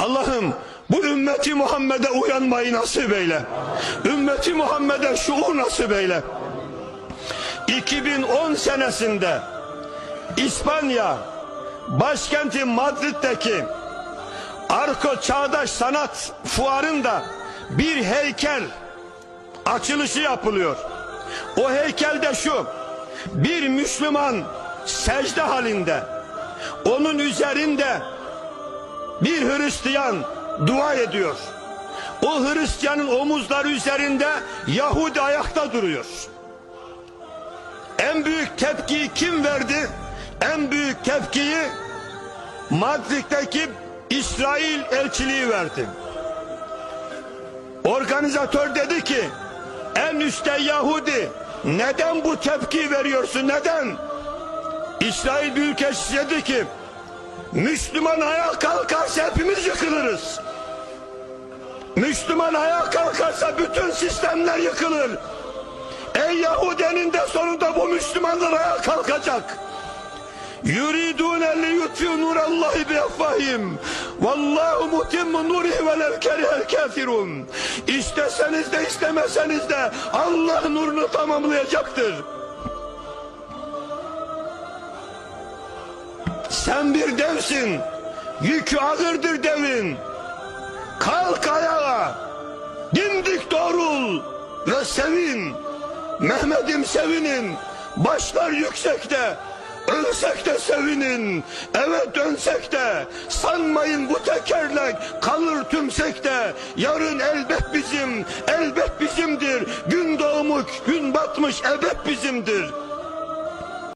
Allah'ım bu ümmeti Muhammed'e uyanmayı nasip eyle. Ümmeti Muhammed'e şuur nasip eyle. 2010 senesinde İspanya başkenti Madrid'deki Arko Çağdaş Sanat Fuarı'nda bir heykel açılışı yapılıyor. O heykelde şu bir Müslüman secde halinde onun üzerinde bir Hristiyan dua ediyor. O Hristiyanın omuzları üzerinde Yahudi ayakta duruyor. En büyük tepkiyi kim verdi? En büyük tepkiyi Madrid'deki İsrail elçiliği verdi. Organizatör dedi ki en üstte Yahudi neden bu tepki veriyorsun neden? İsrail Büyükelçisi dedi ki Müslüman ayağa kalkarsa hepimiz yıkılırız. Müslüman ayağa kalkarsa bütün sistemler yıkılır. Ey Yahudi'nin de sonunda bu Müslümanlar ayağa kalkacak. Yuridun li yutfi'u nurallahi bi afvahim. Vallahu mutimmu nurihi velev kerihel kafirun. İsteseniz de istemeseniz de Allah nurunu tamamlayacaktır. Sen bir devsin. Yükü ağırdır devin. Kalk ayağa. Dimdik doğrul ve sevin. Mehmet'im sevinin. Başlar yüksekte. Ölsek de sevinin. Evet dönsek de. Sanmayın bu tekerlek kalır tümsekte. Yarın elbet bizim, elbet bizimdir. Gün doğmuş, gün batmış elbet bizimdir.